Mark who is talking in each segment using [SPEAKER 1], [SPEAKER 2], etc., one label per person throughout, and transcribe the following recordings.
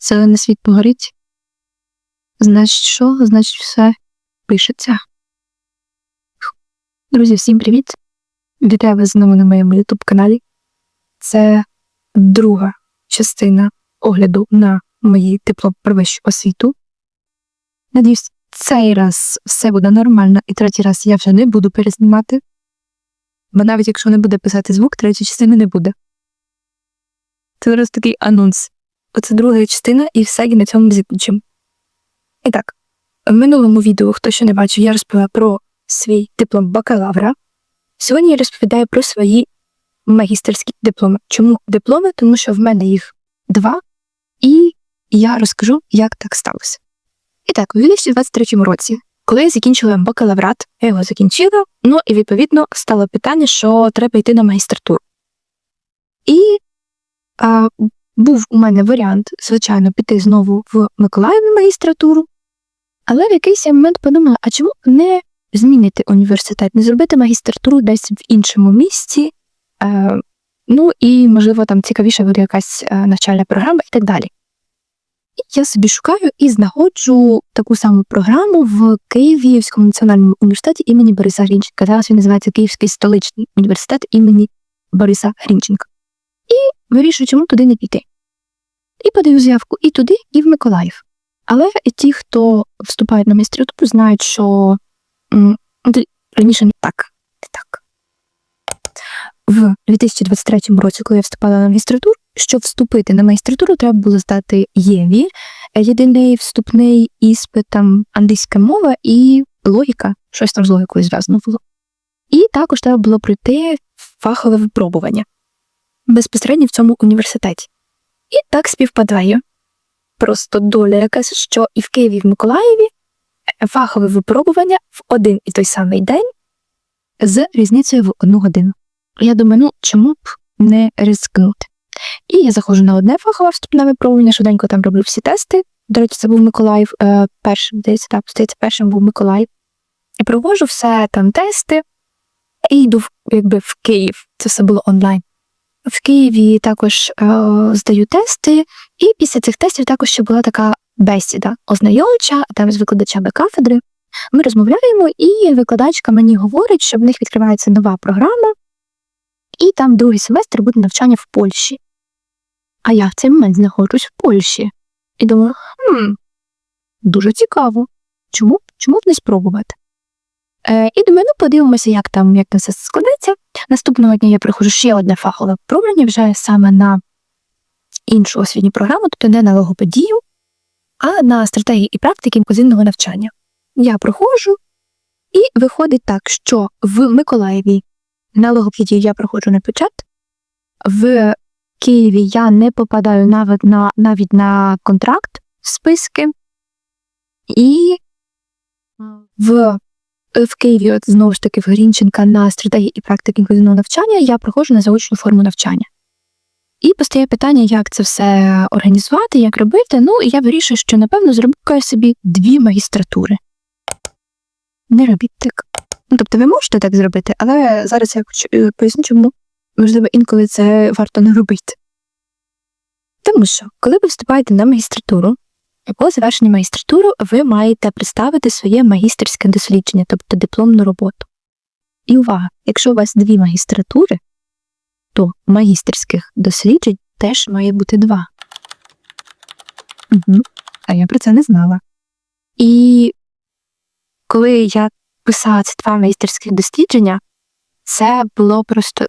[SPEAKER 1] Зелене світло горить. Значить, що? Значить, все пишеться. Друзі, всім привіт! Вітаю вас знову на моєму YouTube каналі. Це друга частина огляду на мої диплом про вищу освіту. Надіюсь, цей раз все буде нормально, і третій раз я вже не буду перезнімати. Бо навіть якщо не буде писати звук, третьої частини не буде. Це зараз такий анонс. Оце друга частина, і все, і на цьому закінчимо. І так, в минулому відео, хто ще не бачив, я розповіла про свій диплом бакалавра. Сьогодні я розповідаю про свої магістерські дипломи. Чому дипломи? Тому що в мене їх два, і я розкажу, як так сталося. І так, у 2023 році, коли я закінчила бакалаврат, я його закінчила, ну і відповідно стало питання, що треба йти на магістратуру. І а, був у мене варіант, звичайно, піти знову в Миколаїв на магістратуру, але в якийсь я момент подумала, а чому не змінити університет, не зробити магістратуру десь в іншому місці, е, ну і, можливо, там цікавіша буде якась е, навчальна програма і так далі. І я собі шукаю і знаходжу таку саму програму в Київському національному університеті імені Бориса Грінченка. Зараз він називається Київський столичний університет імені Бориса Грінченка. І вирішую, чому туди не піти. І подаю заявку і туди, і в Миколаїв. Але ті, хто вступають на магістратуру, знають, що ну, раніше не так. Не так. В 2023 році, коли я вступала на магістратуру, щоб вступити на магістратуру, треба було здати ЄВІ, е, єдиний вступний іспит, там англійська мова і логіка, щось там з логікою зв'язано було. І також треба було пройти фахове випробування безпосередньо в цьому університеті. І так співпадає. Просто доля якась, що і в Києві, і в Миколаєві е, фахове випробування в один і той самий день з різницею в одну годину. Я думаю, ну чому б не ризикнути? І я заходжу на одне фахове вступне випробування, швиденько там роблю всі тести. До речі, це був Миколаїв е, першим, здається, так, здається, першим був Миколаїв. І провожу все там тести, і йду в- якби в Київ. Це все було онлайн. В Києві також е, здаю тести, і після цих тестів також ще була така бесіда ознайомча, там з викладачами кафедри. Ми розмовляємо, і викладачка мені говорить, що в них відкривається нова програма, і там другий семестр буде навчання в Польщі. А я в цей момент знаходжусь в Польщі. І думаю, хм, дуже цікаво. Чому, чому б не спробувати? Е, і думаю, ну подивимося, як там, як там все складеться. Наступного дня я приходжу ще одне фахове випробування вже саме на іншу освітню програму, тобто не на логопедію, а на стратегії і практики інклюзивного навчання. Я проходжу, і виходить так, що в Миколаєві на логопедію я проходжу на почат, в Києві я не попадаю навіть на, навіть на контракт в списки, і в в Києві, от знову ж таки, в Грінченка на стратегії і практики інклюзивного навчання я проходжу на заочну форму навчання. І постає питання, як це все організувати, як робити. Ну, і я вирішую, що, напевно, зроблю я собі дві магістратури. Не робіть так. Ну, тобто, ви можете так зробити, але зараз я хочу е, поясню, чому, можливо, інколи це варто не робити. Тому що, коли ви вступаєте на магістратуру, по завершенні магістратури ви маєте представити своє магістерське дослідження, тобто дипломну роботу. І увага, якщо у вас дві магістратури, то магістерських досліджень теж має бути два. Угу. А я про це не знала. І коли я писала ці два магістерських дослідження, це було просто,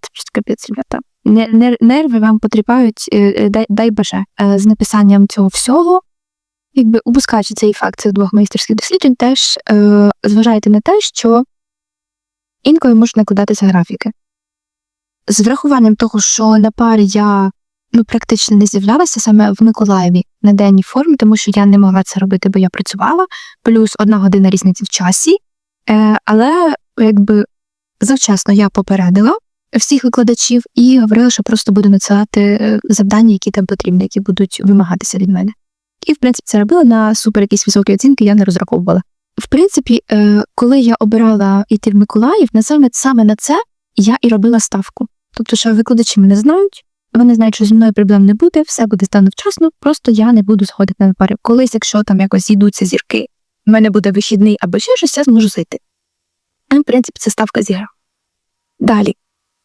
[SPEAKER 1] ребята. Не- не- Нерви вам потріпають, е, е, дай, дай боже, Е, з написанням цього всього якби упускаючи цей факт цих двох майстерських досліджень, теж е, зважайте на те, що інколи можуть накладатися графіки. З врахуванням того, що на парі я ну, практично не з'являлася саме в Миколаєві на денній формі, тому що я не могла це робити, бо я працювала, плюс одна година різниці в часі. Е, але якби завчасно я попередила всіх викладачів і говорила, що просто буду надсилати е, завдання, які там потрібні, які будуть вимагатися від мене. І, в принципі, це робила на супер якісь високі оцінки, я не розраховувала. В принципі, е, коли я обирала йти в Миколаїв, на саме, на це я і робила ставку. Тобто, що викладачі мене знають, вони знають, що зі мною проблем не буде, все буде стане вчасно, просто я не буду сходити на пари. Колись, якщо там якось зійдуться зірки, в мене буде вихідний або ще щось, я зможу зайти. Ну, В принципі, це ставка зігра. Далі.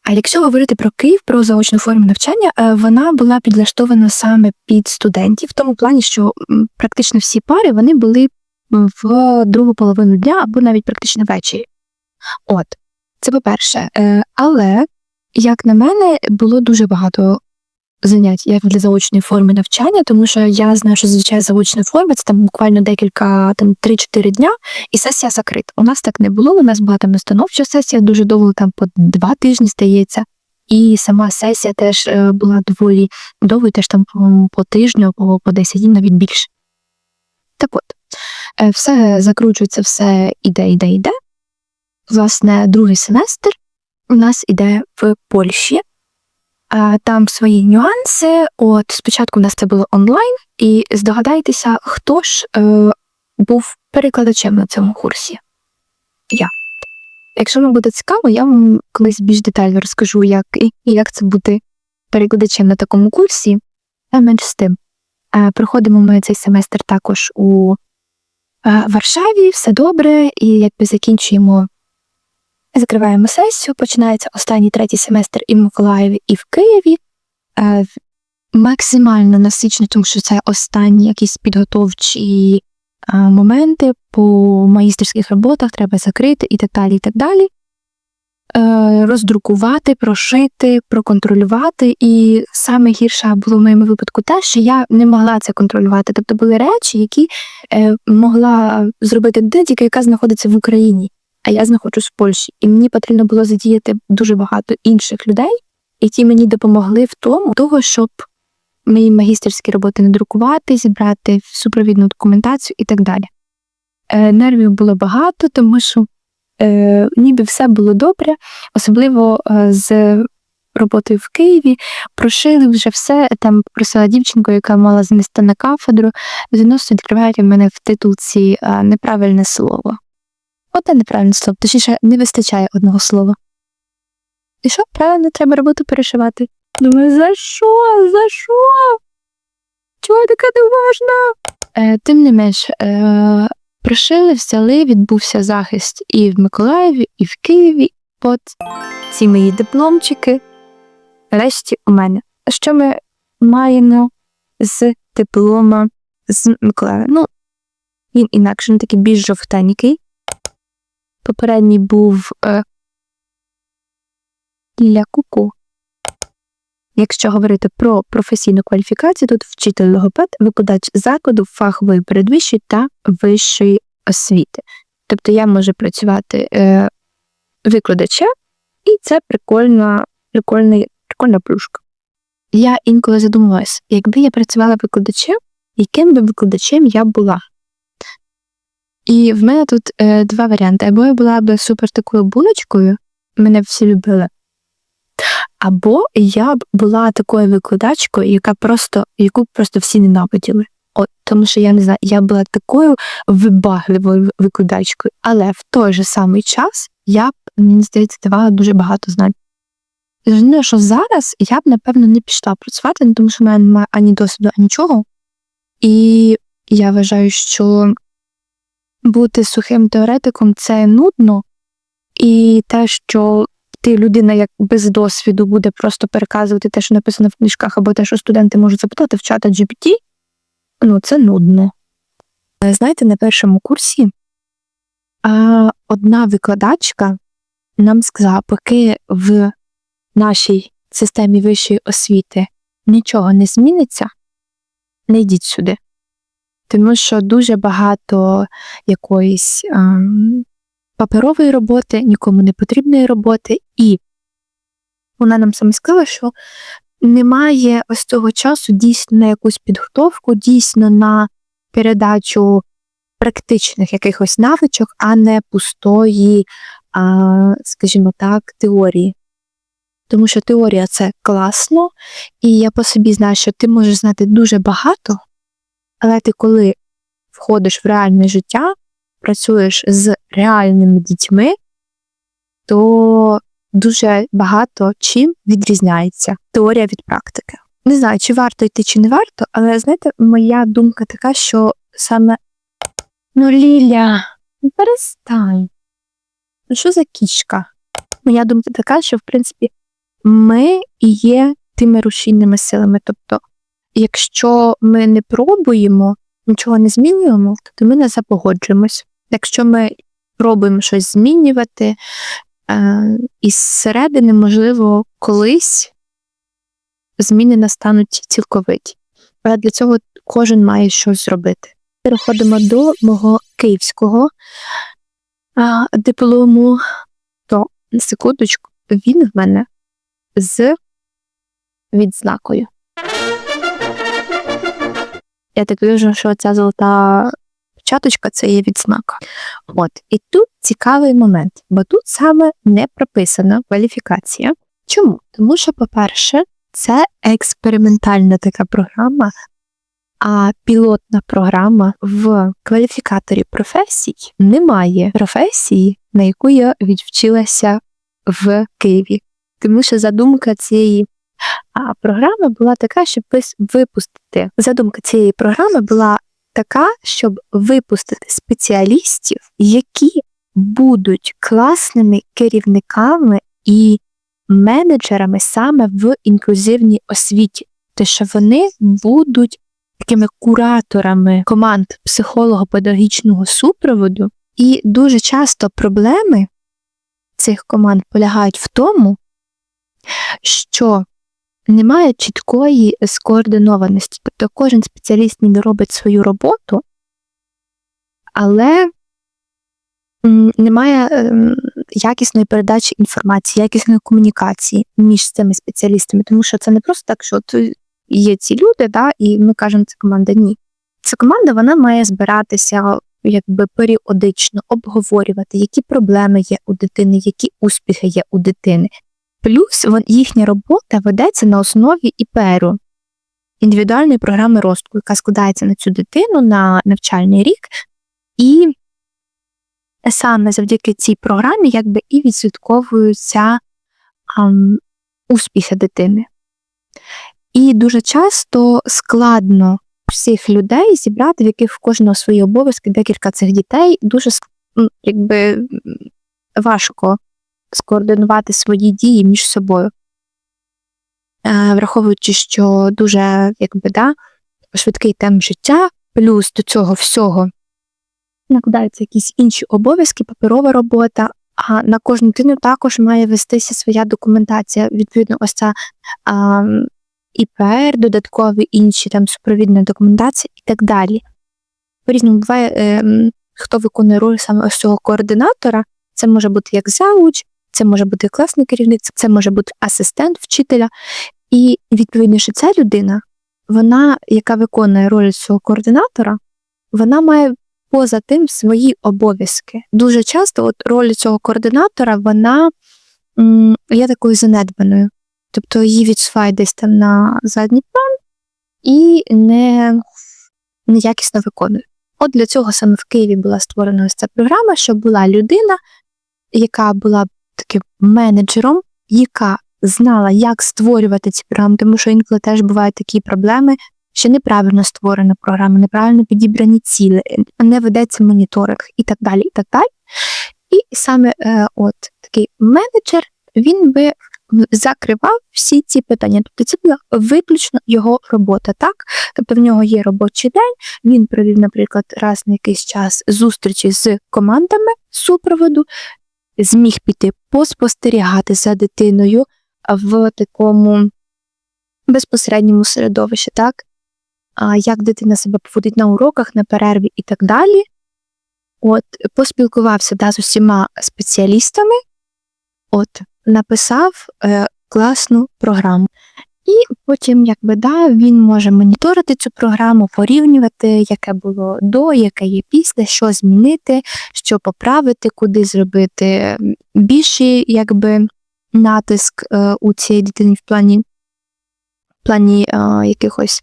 [SPEAKER 1] А якщо говорити про Київ, про заочну форму навчання, е, вона була підлаштована саме під студентів, в тому плані, що практично всі пари вони були в другу половину дня або навіть практично ввечері. От, це по-перше. Е, Але, як на мене, було дуже багато занять як для заочної форми навчання, тому що я знаю, що зазвичай заочна форма це там буквально декілька там 3-4 дня, і сесія закрита. У нас так не було. У нас була там настановча сесія, дуже довго, там по два тижні стається. І сама сесія теж е, була доволі довгою, теж там по, по тижню, по, по 10 днів, навіть більше. Так от, е, все закручується, все іде, іде, іде. Власне, другий семестр у нас іде в Польщі. Там свої нюанси. От спочатку у нас це було онлайн, і здогадайтеся, хто ж е, був перекладачем на цьому курсі. Я. Якщо вам буде цікаво, я вам колись більш детально розкажу, як, як це бути перекладачем на такому курсі, а менш з тим. Е, проходимо ми цей семестр також у е, Варшаві, все добре, і якби закінчуємо Закриваємо сесію, починається останній третій семестр і в Миколаєві, і в Києві. Е, максимально насичено, тому що це останні якісь підготовчі е, моменти по магістерських роботах треба закрити і так далі. і так далі. Е, роздрукувати, прошити, проконтролювати. І саме гірше було в моєму випадку те, що я не могла це контролювати. Тобто були речі, які могла зробити людина, яка знаходиться в Україні а я знаходжусь в Польщі, і мені потрібно було задіяти дуже багато інших людей, які мені допомогли в тому, того, щоб мої магістерські роботи надрукувати, зібрати супровідну документацію і так далі. Е, нервів було багато, тому що е, ніби все було добре, особливо е, з роботою в Києві. Прошили вже все. Там просила дівчинку, яка мала занести на кафедру, заносить, відкривають у мене в титулці е, неправильне слово. Одне неправильне слово, точніше, не вистачає одного слова. І що, правильно, треба роботу перешивати. Думаю, за що? За що? Чого таке не можна? Е, тим не менш, е, пришили, взяли, відбувся захист і в Миколаєві, і в Києві. От ці мої дипломчики. Решті у мене. Що ми маємо з диплома з Миколаєва? Ну, він інакше, він такий більш жовтенький. Попередній був е, для куку. Якщо говорити про професійну кваліфікацію, тут вчитель логопед, викладач закладу фахової передвищої та вищої освіти. Тобто я можу працювати е, викладачем, і це прикольна, прикольний, прикольна плюшка. Я інколи задумувалася, якби я працювала викладачем, яким би викладачем я була. І в мене тут е, два варіанти. Або я була б супер такою булочкою, мене всі любили. Або я б була такою викладачкою, яка просто, яку просто всі ненавиділи. От, тому що я не знаю, я була такою вибагливою викладачкою, але в той же самий час я б, мені здається, давала дуже багато знань. Зрозуміло, що зараз я б, напевно, не пішла працювати, тому що в мене немає ані досвіду, ані нічого. І я вважаю, що бути сухим теоретиком це нудно, і те, що ти людина як без досвіду буде просто переказувати те, що написано в книжках, або те, що студенти можуть запитати в чата GPT, ну це нудно. Е, Знаєте, на першому курсі одна викладачка нам сказала, поки в нашій системі вищої освіти нічого не зміниться, не йдіть сюди. Тому що дуже багато якоїсь ем, паперової роботи, нікому не потрібної роботи, і вона нам саме сказала, що немає ось цього часу дійсно на якусь підготовку, дійсно на передачу практичних якихось навичок, а не пустої, а, скажімо так, теорії. Тому що теорія це класно, і я по собі знаю, що ти можеш знати дуже багато, але ти коли входиш в реальне життя, працюєш з реальними дітьми, то дуже багато чим відрізняється теорія від практики. Не знаю, чи варто йти, чи не варто, але знаєте, моя думка така, що саме ну, Ліля, ну перестань. Ну що за кішка? Моя думка така, що в принципі ми і є тими рушійними силами. Тобто, якщо ми не пробуємо, нічого не змінюємо, то ми не запогоджуємось. Якщо ми пробуємо щось змінювати, е, і зсередини, можливо, колись зміни настануть цілковиті. Але для цього кожен має щось зробити. Переходимо до мого київського диплому, то секундочку, він в мене з відзнакою. Я так вижу, що ця золота чаточка це є відзнака. От, і тут цікавий момент, бо тут саме не прописана кваліфікація. Чому? Тому що, по-перше, це експериментальна така програма, а пілотна програма в кваліфікаторі професій немає професії, на яку я відвчилася в Києві. Тому що задумка цієї а, програми була така, щоб випустити. Задумка цієї програми була така, щоб випустити спеціалістів, які будуть класними керівниками і менеджерами саме в інклюзивній освіті, те, що вони будуть такими кураторами команд психолого-педагогічного супроводу, і дуже часто проблеми цих команд полягають в тому, що немає чіткої скоординованості. Тобто кожен спеціаліст ніби робить свою роботу, але немає ем, якісної передачі інформації, якісної комунікації між цими спеціалістами, тому що це не просто так, що от є ці люди, да, і ми кажемо, це команда. Ні. Ця команда вона має збиратися якби періодично, обговорювати, які проблеми є у дитини, які успіхи є у дитини. Плюс їхня робота ведеться на основі ІПРу, індивідуальної програми росту, яка складається на цю дитину на навчальний рік, і саме завдяки цій програмі якби і відслідковуються ам, успіхи дитини. І дуже часто складно всіх людей зібрати, в яких в кожного свої обов'язки, декілька цих дітей, дуже якби важко скоординувати свої дії між собою. Е, враховуючи, що дуже якби, да, швидкий темп життя, плюс до цього всього накладаються якісь інші обов'язки, паперова робота, а на кожну дитину також має вестися своя документація. Відповідно, ось ця ІПР, додаткові інші там супровідна документація і так далі. По різному буває, е, хто виконує роль саме ось цього координатора, це може бути як зауч, це може бути класний керівник, це може бути асистент вчителя. І відповідно, що ця людина, вона, яка виконує роль цього координатора, вона має поза тим свої обов'язки. Дуже часто от роль цього координатора вона м, є такою занедбаною. Тобто її відсуває десь там на задній план і не неякісно виконує. От для цього саме в Києві була створена ось ця програма, щоб була людина, яка була таким менеджером, яка знала, як створювати ці програми, тому що інколи теж бувають такі проблеми, що неправильно створена програма, неправильно підібрані цілі, не ведеться моніторинг і так далі. І так далі. І саме е, от такий менеджер він би закривав всі ці питання. Тобто це була виключно його робота, так? Тобто в нього є робочий день, він провів, наприклад, раз на якийсь час зустрічі з командами супроводу, зміг піти поспостерігати за дитиною в такому безпосередньому середовищі, так? Як дитина себе поводить на уроках, на перерві і так далі. От, Поспілкувався да, з усіма спеціалістами, от, написав е, класну програму. І потім, якби да, він може моніторити цю програму, порівнювати, яке було до, яке є після, що змінити, що поправити, куди зробити більший якби, натиск е, у цієї дитини в плані в плані е, якихось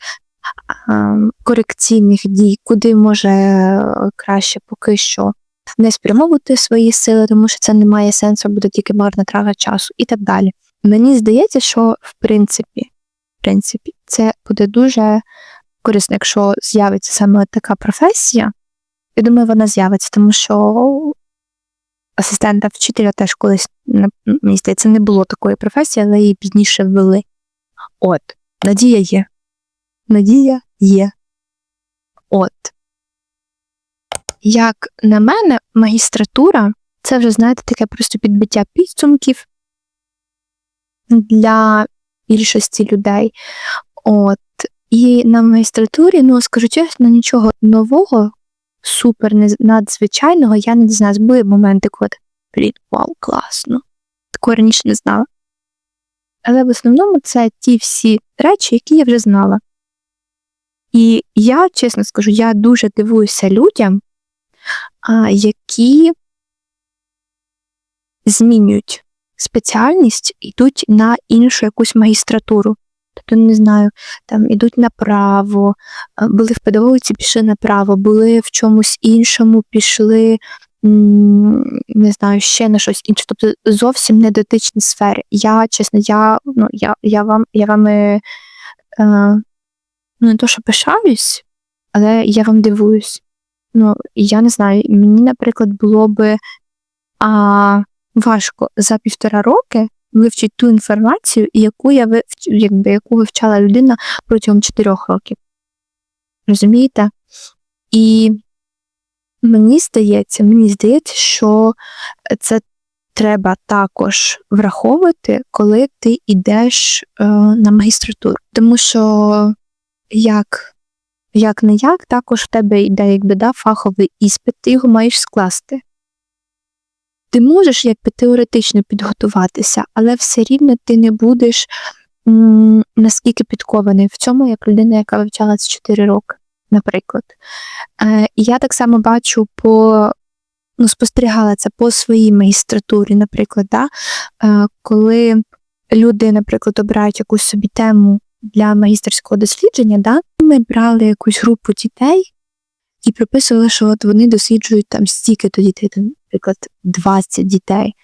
[SPEAKER 1] е, корекційних дій, куди може краще поки що
[SPEAKER 2] не спрямовувати свої сили, тому що це не має сенсу, буде тільки марна трата часу і так далі. Мені здається, що в принципі, принципі, це буде дуже корисно, якщо з'явиться саме така професія. Я думаю, вона з'явиться, тому що асистента вчителя теж колись, мені здається, не було такої професії, але її пізніше ввели. От, надія є. Надія є. От. Як на мене, магістратура це вже, знаєте, таке просто підбиття підсумків для більшості людей. От. І на магістратурі, ну, скажу чесно, нічого нового, супер надзвичайного я не знаю. Були моменти, коли блін, вау, класно. Такого раніше не знала. Але в основному це ті всі речі, які я вже знала. І я, чесно скажу, я дуже дивуюся людям, які змінюють спеціальність, йдуть на іншу якусь магістратуру. Тобто, не знаю, там ідуть направо, були в педагогіці, пішли направо, були в чомусь іншому, пішли, не знаю, ще на щось інше. Тобто зовсім не дотичні сфери. Я, чесно, я ну, я, я вам я вами е, ну, не то, що пишаюсь, але я вам дивуюсь. Ну, я не знаю, мені, наприклад, було би а, важко за півтора роки вивчити ту інформацію, яку я вивч... якби, яку вивчала людина протягом чотирьох років. Розумієте? І мені здається, мені здається, що це треба також враховувати, коли ти йдеш е, на магістратуру. Тому що як як не як, також в тебе йде якби да, фаховий іспит, ти його маєш скласти. Ти можеш якби теоретично підготуватися, але все рівно ти не будеш м, наскільки підкований в цьому, як людина, яка вивчалася 4 роки, наприклад. Е, Я так само бачу по. Ну, спостерігала це по своїй магістратурі, наприклад, да? е, коли люди, наприклад, обирають якусь собі тему для магістерського дослідження, да? ми брали якусь групу дітей і приписували, що от вони досліджують там стільки то дітей, там, наприклад, 20 дітей.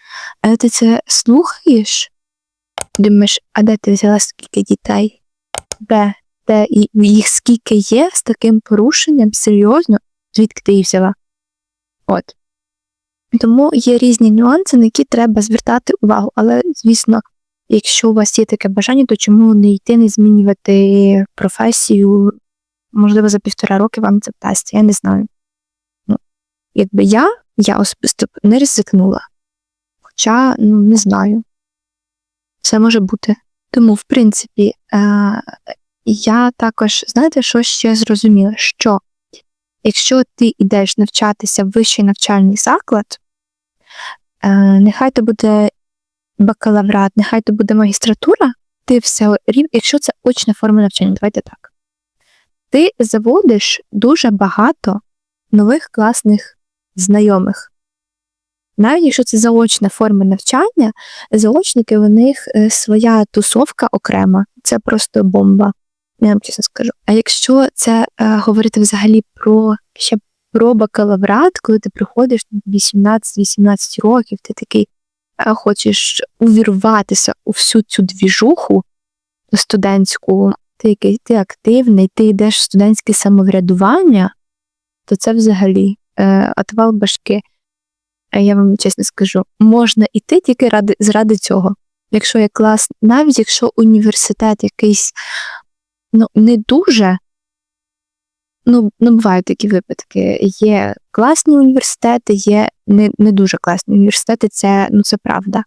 [SPEAKER 2] Але ти це слухаєш, думаєш, а де ти взяла скільки дітей? Де? Де і їх скільки є з таким порушенням, серйозно, звідки ти їх взяла? От. Тому є різні нюанси, на які треба звертати увагу. Але, звісно, якщо у вас є таке бажання, то чому не йти, не змінювати професію? Можливо, за півтора роки вам це вдасться, я не знаю. Ну, Якби я, я особисто не ризикнула. Хоча, ну, не знаю, все може бути. Тому, в принципі, е- я також, знаєте, що ще зрозуміла? Що якщо ти йдеш навчатися в вищий навчальний заклад, е- нехай то буде бакалаврат, нехай то буде магістратура, ти все рівно, якщо це очна форма навчання, давайте так. Ти заводиш дуже багато нових класних знайомих. Навіть якщо це заочна форма навчання, заочники у них е, своя тусовка окрема, це просто бомба, я вам чесно скажу. А якщо це е, говорити взагалі про ще про бакалаврат, коли ти приходиш 18-18 років, ти такий хочеш увірватися у всю цю двіжуху студентську, ти який ти активний, ти йдеш в студентське самоврядування, то це взагалі е, отвал башки. Я вам чесно скажу, можна йти тільки ради, заради цього. Якщо є клас, навіть якщо університет якийсь ну, не дуже, ну, ну бувають такі випадки. Є класні університети, є не не дуже класні університети, це, ну, це правда.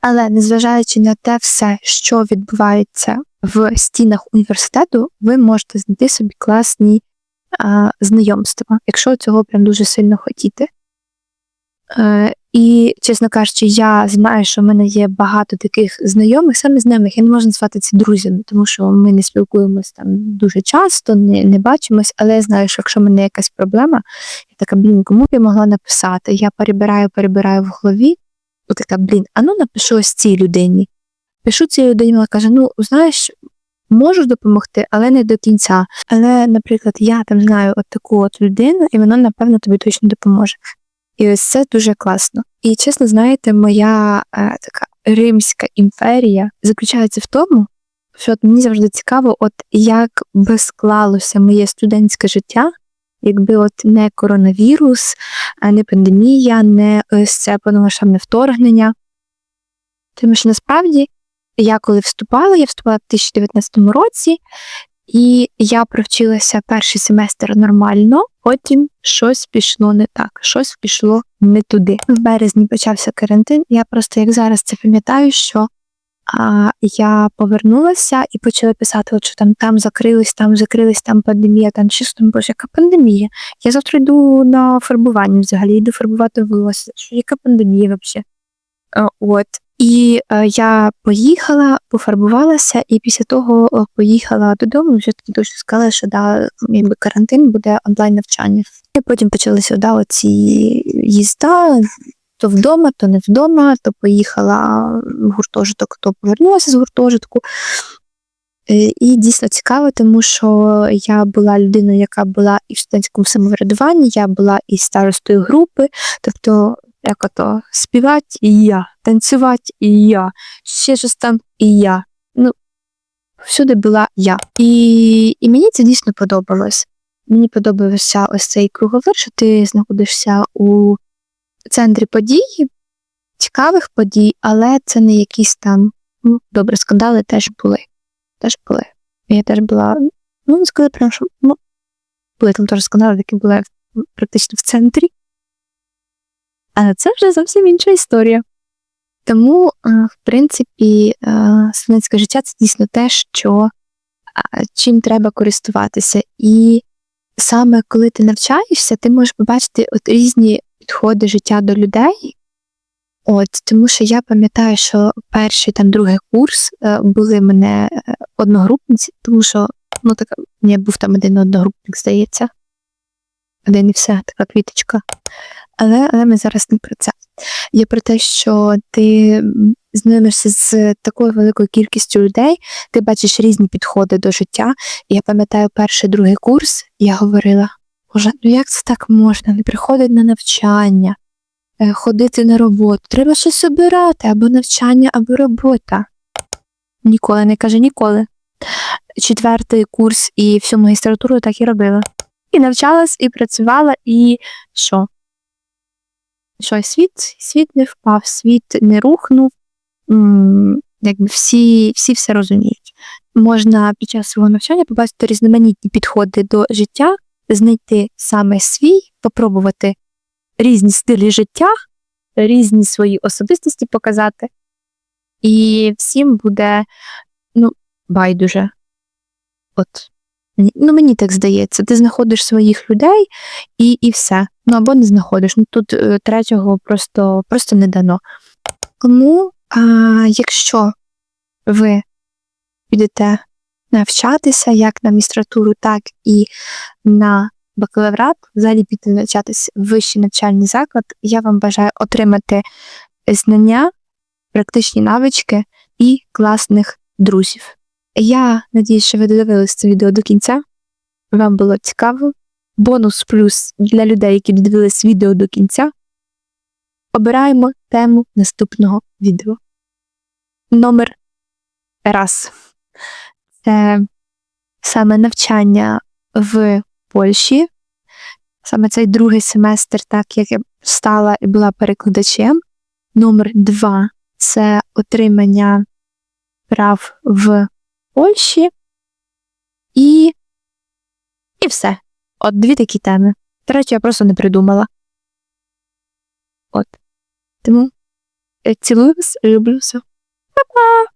[SPEAKER 2] Але незважаючи на те все, що відбувається в стінах університету, ви можете знайти собі класні а, знайомства, якщо цього прям дуже сильно хотіти. Е, І, чесно кажучи, я знаю, що в мене є багато таких знайомих, саме знайомих, я не можу назвати це друзями, тому що ми не спілкуємося там дуже часто, не не бачимось, але я знаю, що якщо в мене якась проблема, я така, блін, кому б я могла написати? Я перебираю, перебираю в голові, і така, блін, а ну напишу ось цій людині. Пишу людині, вона каже: ну, знаєш, можу допомогти, але не до кінця. Але, наприклад, я там знаю от таку от людину, і вона, напевно, тобі точно допоможе. І ось це дуже класно. І чесно, знаєте, моя е, така римська імперія заключається в тому, що от мені завжди цікаво, от як би склалося моє студентське життя, якби от не коронавірус, не пандемія, не ось це повномасштабне вторгнення. Тому що насправді я коли вступала, я вступала в 2019 році, і я провчилася перший семестр нормально, потім щось пішло не так, щось пішло не туди. В березні почався карантин. Я просто як зараз це пам'ятаю, що а, я повернулася і почала писати, що там там закрились, там закрились, там пандемія, там там, боже, яка пандемія? Я завтра йду на фарбування взагалі, йду фарбувати волосся. Що яка пандемія взагалі? Е, От. І е, я поїхала, пофарбувалася, і після того е, поїхала додому. Вже тоді дуже сказали, що да, якби карантин буде онлайн навчання. І потім почалися да, оці їзда. То вдома, то не вдома, то поїхала в гуртожиток, то повернулася з гуртожитку. Е, І дійсно цікаво, тому що я була людиною, яка була і в студентському самоврядуванні, я була і старостою групи, тобто як ото співати і я, танцювати і я, ще щось там і я. Ну, всюди була я. І, і мені це дійсно подобалось. Мені подобався ось цей круговер, що ти знаходишся у центрі подій, цікавих подій, але це не якісь там ну, добре, скандали теж були. Теж були. Я теж була, ну, не сказати прям, що ну, були там теж скандали, які були практично в центрі. Але це вже зовсім інша історія. Тому, в принципі, студентське життя це дійсно те, що чим треба користуватися. І саме коли ти навчаєшся, ти можеш побачити от різні підходи життя до людей. От, тому що я пам'ятаю, що перший там другий курс е, були мене е, одногрупниці, тому що ну така ні, був там один одногрупник, здається. Один і все, така квіточка. Але, але ми зараз не про це. Я про те, що ти знайомишся з такою великою кількістю людей, ти бачиш різні підходи до життя. Я пам'ятаю перший другий курс, я говорила: Боже, ну як це так можна? Не приходить на навчання, е, ходити на роботу. Треба щось обирати або навчання, або робота. Ніколи не каже ніколи. Четвертий курс і всю магістратуру так і робила. І навчалась, і працювала, і що? Що світ, світ не впав, світ не рухнув. Якби всі, всі все розуміють. Можна під час свого навчання побачити різноманітні підходи до життя, знайти саме свій, попробувати різні стилі життя, різні свої особистості показати. І всім буде ну, байдуже. От. Ну, мені так здається, ти знаходиш своїх людей і, і все. Ну або не знаходиш. Ну тут е, третього просто, просто не дано. Тому, а, якщо ви підете навчатися як на магістратуру, так і на бакалаврат, взагалі піти навчатися в вищий навчальний заклад, я вам бажаю отримати знання, практичні навички і класних друзів. Я надіюсь, що ви додивились це відео до кінця. Вам було цікаво. Бонус плюс для людей, які додивились відео до кінця. Обираємо тему наступного відео. Номер раз. Це саме навчання в Польщі. Саме цей другий семестр, так як я стала і була перекладачем. Номер два це отримання прав в Польщі. І, і все. От дві такі теми. Третю я просто не придумала. От. Тому е, цілую вас, люблю все. Па-па!